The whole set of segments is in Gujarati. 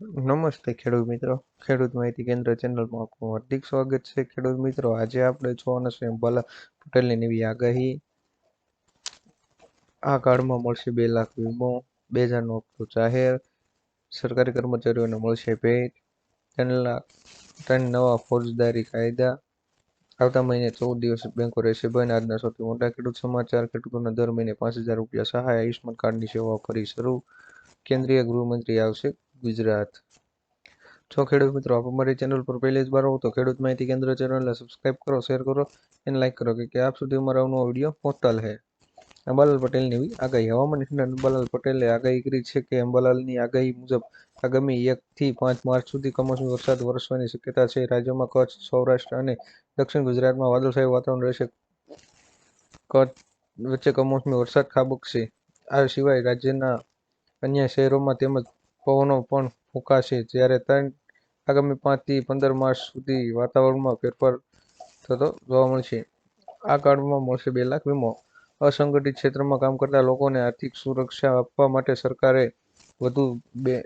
નમસ્તે ખેડૂત મિત્રો. ખેડૂત માહિતી કેન્દ્ર ચેનલમાં આપનું હાર્દિક સ્વાગત છે. ખેડૂત મિત્રો, આજે આપણે જોવાના છે અંબાલા પટેલની નવી આગાહી. આ કાર્ડમાં મળશે બે લાખ વીમો, બે હજારનો હપ્તો જાહેર, સરકારી કર્મચારીઓને મળશે ભેટ, ત્રણ લાખ, ત્રણ નવા ફોજદારી કાયદા. આવતા મહિને ચૌદ દિવસ બેંકો રહેશે ભાઈને આજના સૌથી મોટા ખેડૂત સમાચાર, ખેડૂતોને દર મહિને પાંચ હજાર રૂપિયા સહાય, આયુષ્યમાન કાર્ડની સેવા ફરી શરૂ. કેન્દ્રીય ગૃહમંત્રી આવશે. ગુજરાત. જો ખેડૂત મિત્રો, આપ અમારી ચેનલ પર પહેલી જ વાર હો તો ખેડૂત માહિતી કેન્દ્ર ચેનલને સબસ્ક્રાઇબ કરો શેર કરો અને લાઇક કરો કે આપ સુધી અમારા નવો વીડિયો પહોંચતા રહે અંબાલાલ પટેલની આગાહી, હવામાન નિષ્ણાત અંબાલાલ પટેલે આગાહી કરી છે કે અંબાલાલની આગાહી મુજબ આગામી એકથી પાંચ માર્ચ સુધી કમોસમી વરસાદ વરસવાની શક્યતા છે. રાજ્યમાં કચ્છ, સૌરાષ્ટ્ર અને દક્ષિણ ગુજરાતમાં વાદળછાયું વાતાવરણ રહેશે. કચ્છ વચ્ચે કમોસમી વરસાદ ખાબકશે. આ સિવાય રાજ્યના અન્ય શહેરોમાં તેમજ પવનો પણ ફૂંકાશે. જ્યારે ત્રણ આગામી પાંચથી પંદર માર્ચ સુધી વાતાવરણમાં ફેરફાર થતો જોવા મળશે. આ કાર્ડમાં મળશે બે લાખ વીમો. અસંગઠિત ક્ષેત્રમાં કામ કરતા લોકોને આર્થિક સુરક્ષા આપવા માટે સરકારે વધુ બે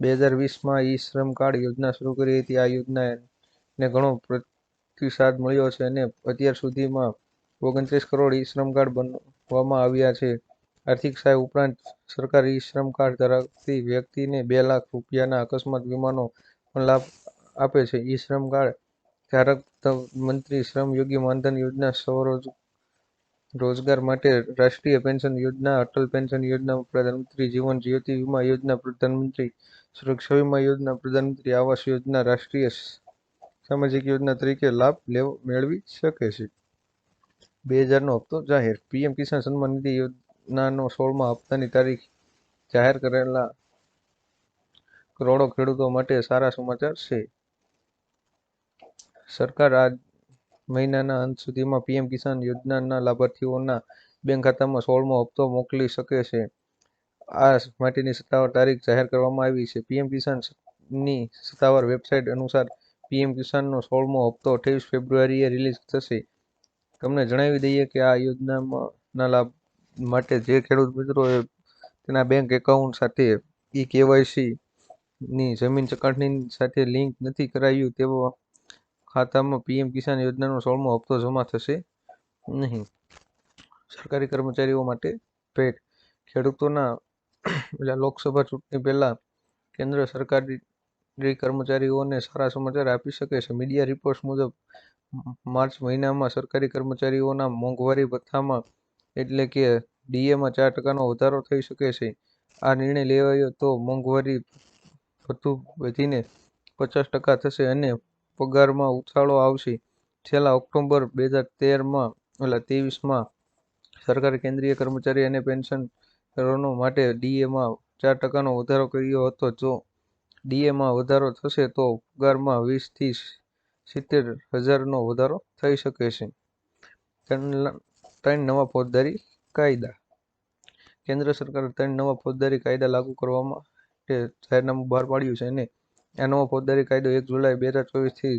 બે હજાર વીસમાં ઈ શ્રમ કાર્ડ યોજના શરૂ કરી હતી. આ યોજનાને ઘણો પ્રતિસાદ મળ્યો છે અને અત્યાર સુધીમાં ઓગણત્રીસ કરોડ ઈ શ્રમ કાર્ડ બનાવવામાં આવ્યા છે. આર્થિક સહાય ઉપરાંત સરકાર ઈ શ્રમ કાર્ડ ધરાવતી વ્યક્તિને બે લાખ રૂપિયાના અકસ્માત વીમાનો પણ લાભ આપે છે. ઈ શ્રમ કાર્ડ ધારક મંત્રી શ્રમ યોગી માનધન યોજના સ્વરોજ, રોજગાર માટે રાષ્ટ્રીય પેન્શન યોજના, અટલ પેન્શન યોજના, પ્રધાનમંત્રી જીવન જ્યોતિ વીમા યોજના, પ્રધાનમંત્રી સુરક્ષા વીમા યોજના, પ્રધાનમંત્રી આવાસ યોજના, રાષ્ટ્રીય સામાજિક યોજના તરીકે લાભ લેવો, મેળવી શકે છે. બે હજારનો હપ્તો જાહેર, પીએમ કિસાન સન્માન નિધિ યોજનાનો સોળમા હપ્તાની તારીખ જાહેર કરેલા કરોડો ખેડૂતો માટે સારા સમાચાર છે. સરકાર આ મહિનાના અંત સુધીમાં પીએમ કિસાન યોજનાના લાભાર્થીઓના બેંક ખાતામાં સોળમો હપ્તો મોકલી શકે છે. આ માટેની સત્તાવાર તારીખ જાહેર કરવામાં આવી છે. પીએમ કિસાનની સત્તાવાર વેબસાઇટ અનુસાર પીએમ કિસાનનો સોળમો હપ્તો અઠ્યાવીસ ફેબ્રુઆરીએ રિલીઝ થશે. તમને જણાવી દઈએ કે આ યોજનાના લાભ માટે જે ખેડૂત મિત્રોએ તેના બેંક એકાઉન્ટ સાથે ઈ કેવાયસી ની જમીન ચકાસણી સાથે લિંક નથી કરાયું તેવા ખાતામાં પીએમ કિસાન યોજનાનો સોળમો હપ્તો જમા થશે નહીં. સરકારી કર્મચારીઓ માટે ભેટ ખેડૂતોના લોકસભા ચૂંટણી પહેલાં કેન્દ્ર સરકારી કર્મચારીઓને સારા સમાચાર આપી શકે છે. મીડિયા રિપોર્ટ્સ મુજબ માર્ચ મહિનામાં સરકારી કર્મચારીઓના મોંઘવારી ભથ્થામાં એટલે કે ડીએમાં ચાર ટકાનો વધારો થઈ શકે છે. આ નિર્ણય લેવાયો તો મોંઘવારી ભથ્થું વધીને પચાસ ટકા થશે અને પગારમાં ઉછાળો આવશે. છેલ્લા ઓક્ટોબર બે હજાર તેરમાં એટલે ત્રેવીસમાં સરકારે કેન્દ્રીય કર્મચારી અને પેન્શનરો માટે ડીએમાં ચાર ટકાનો વધારો કર્યો હતો. જો ડીએમાં વધારો થશે તો પગારમાં વીસથી સિત્તેર હજારનો વધારો થઈ શકે છે. ત્રણ નવા ફોજદારી કાયદા. કેન્દ્ર સરકારે ત્રણ નવા ફોજદારી કાયદા લાગુ કરવા માટે જાહેરનામું બહાર પાડ્યું છે અને આ નવો ફોજદારી કાયદો એક જુલાઈ બે હજાર ચોવીસથી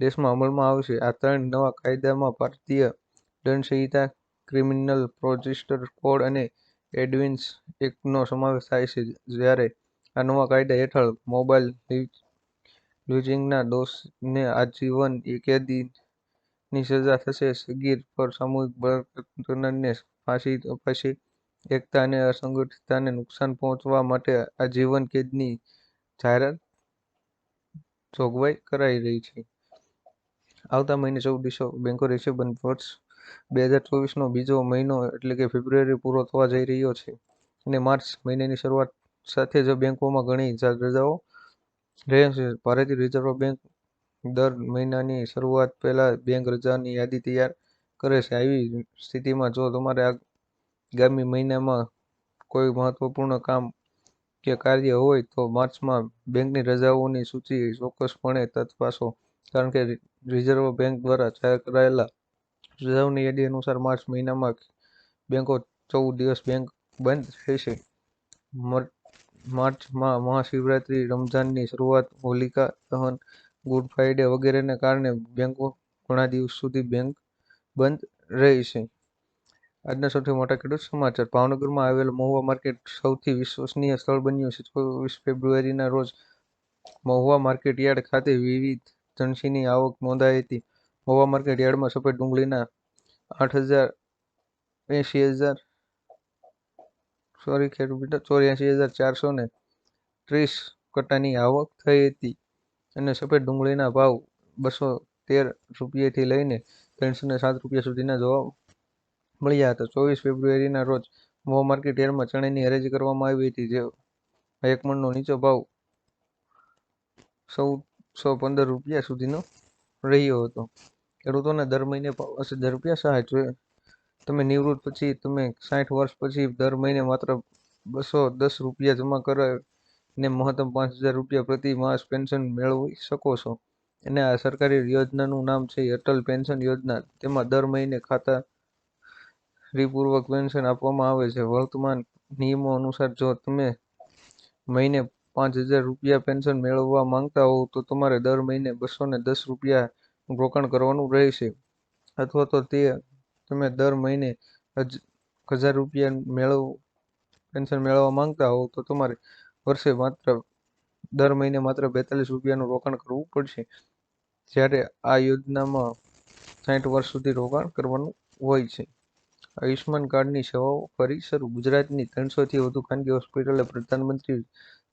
દેશમાં અમલમાં આવશે. આ ત્રણ નવા કાયદામાં ભારતીય દંડ ક્રિમિનલ પ્રોજિસ્ટર કોડ અને એડવિન્સ એક્ટનો સમાવેશ થાય છે. જ્યારે આ નવા કાયદા હેઠળ મોબાઈલ લ્યુઝિંગના દોષને આજીવન કેદની સજા થશે. સગીર પર સામૂહિક બળાત્કારને ફાંસી અપાશે. એકતા અને અસંગઠિતતાને નુકસાન પહોંચવા માટે આજીવન કેદની જાહેરાત જોગવાઈ કરાઈ રહી છે. આવતા મહિને ચૌદ દિવસો બેંકો રહેશે વર્ષ બે હજાર ચોવીસનો બીજો મહિનો એટલે કે ફેબ્રુઆરી પૂરો થવા જઈ રહ્યો છે અને માર્ચ મહિનાની શરૂઆત સાથે જ બેંકોમાં ઘણી રજાઓ રહેશે. ભારતીય રિઝર્વ બેંક દર મહિનાની શરૂઆત પહેલાં બેંક રજાની યાદી તૈયાર કરે છે. આવી સ્થિતિમાં જો તમારે આગામી મહિનામાં કોઈ મહત્વપૂર્ણ કામ કે કાર્ય હોય તો માર્ચમાં બેંકની રજાઓની સૂચિ ચોક્કસપણે તપાસો કારણ કે રિઝર્વ બેંક દ્વારા જાહેર કરાયેલા રજાઓની યાદી અનુસાર માર્ચ મહિનામાં બેંકો ચૌદ દિવસ બેંક બંધ રહેશે માર્ચમાં મહાશિવરાત્રી, રમઝાનની શરૂઆત, હોલિકા, દહન ગુડ ફ્રાઇડે વગેરેને કારણે બેંકો ઘણા દિવસ સુધી બેંક બંધ રહેશે આજના સૌથી મોટા ખેડૂત સમાચાર. ભાવનગરમાં આવેલ મહુવા માર્કેટ સૌથી વિશ્વસનીય સ્થળ બન્યું છે. ચોવીસ ફેબ્રુઆરીના રોજ મહુવા માર્કેટ યાર્ડ ખાતે વિવિધ જનસીની આવક નોંધાઈ હતી. મહુવા માર્કેટ યાર્ડમાં સફેદ ડુંગળીના આઠ હજાર એંશી હજાર સોરી ચોર્યાસી હજાર ચારસો ને ત્રીસ કટ્ટાની આવક થઈ હતી. અને સફેદ ડુંગળીના ભાવ બસો તેર રૂપિયાથી લઈને ત્રણસો ને સાત રૂપિયા સુધીના જોવા મળ્યા હતા. ચોવીસ ફેબ્રુઆરીના રોજ મો માર્કેટ યાર્ડમાં ચણાની હરાજી કરવામાં આવી હતી, જે એક મણનો નીચો ભાવ ચૌદસો પંદર રૂપિયા સુધીનો રહ્યો હતો. ખેડૂતોને દર મહિને પચાસ હજાર રૂપિયા સહાય જોઈએ તમે નિવૃત્ત પછી, તમે સાઠ વર્ષ પછી દર મહિને માત્ર બસો દસ રૂપિયા જમા કરાવીને મહત્તમ પાંચ હજાર રૂપિયા પ્રતિ માસ પેન્શન મેળવી શકો છો. અને આ સરકારી યોજનાનું નામ છે અટલ પેન્શન યોજના. તેમાં દર મહિને ખાતા રીપૂર્વક પેન્શન આપવામાં આવે છે. વર્તમાન નિયમો અનુસાર જો તમે મહિને પાંચ હજાર રૂપિયા પેન્શન મેળવવા માંગતા હોવ તો તમારે દર મહિને બસો ને દસ રૂપિયાનું રોકાણ કરવાનું રહેશે. અથવા તો તે તમે દર મહિને હજાર રૂપિયા મેળવ, પેન્શન મેળવવા માંગતા હોવ તો તમારે વર્ષે માત્ર દર મહિને માત્ર બેતાલીસ રૂપિયાનું રોકાણ કરવું પડશે. જ્યારે આ યોજનામાં સાઠ વર્ષ સુધી રોકાણ કરવાનું હોય છે. આયુષ્માન કાર્ડની સેવાઓ ફરી શરૂ. ગુજરાતની ત્રણસોથી વધુ ખાનગી હોસ્પિટલે પ્રધાનમંત્રી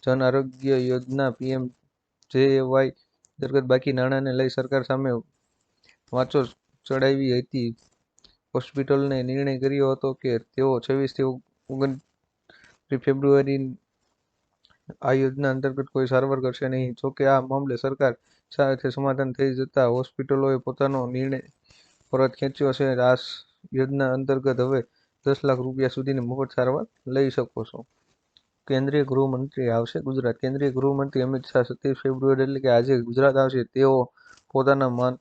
જન આરોગ્ય યોજના પીએમ જેએવાય અંતર્ગત બાકી નાણાંને લઈ સરકાર સામે વાંચો ચડાવી હતી. હોસ્પિટલને નિર્ણય કર્યો હતો કે તેઓ છવ્વીસથી ઓગણત્રીસ ફેબ્રુઆરી આ યોજના અંતર્ગત કોઈ સારવાર કરશે નહીં. જોકે આ મામલે સરકાર સાથે સમાધાન થઈ જતા હોસ્પિટલોએ પોતાનો નિર્ણય પરત ખેંચ્યો છે. આ યોજના અંતર્ગત હવે દસ લાખ રૂપિયા સુધીની મફત સારવાર લઈ શકો છો. કેન્દ્રીય ગૃહમંત્રી આવશે ગુજરાત. કેન્દ્રીય ગૃહમંત્રી અમિત શાહ સત્યાવીસ ફેબ્રુઆરી, એટલે કે આજે ગુજરાત આવશે. તેઓ પોતાના માન,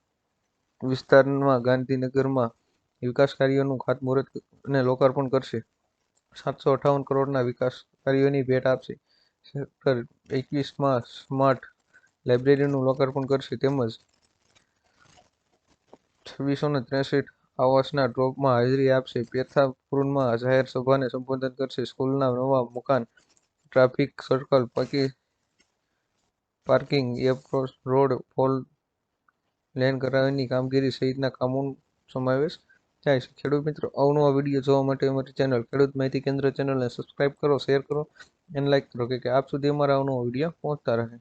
વિસ્તારમાં ગાંધીનગરમાં વિકાસ કાર્યોનું ખાતમુહૂર્ત અને લોકાર્પણ કરશે. સાતસો અઠ્ઠાવન કરોડના વિકાસ કાર્યોની ભેટ આપશે. સેક્ટર એકવીસમાં સ્માર્ટ લાઇબ્રેરીનું લોકાર્પણ કરશે તેમજ છવ્વીસો ને ત્રેસઠ આવાસના ડ્રોપમાં હાજરી આપશે. પેથાપુરમાં જાહેર સભાને સંબોધન કરશે. સ્કૂલના નવા મકાન ટ્રાફિક સર્કલ પાકી પાર્કિંગ એપ્રોચ રોડ ફોલ લેન કરાવવાની કામગીરી સહિતના કામોનો સમાવેશ થાય છે. ખેડૂત મિત્રો અવનવા વીડિયો જોવા માટે અમારી ચેનલ ખેડૂત માહિતી કેન્દ્ર ચેનલને સબસ્ક્રાઈબ કરો શેર કરો અને લાઇક કરો, કે આપ સુધી અમારા અવનવો વીડિયો પહોંચતા રહે.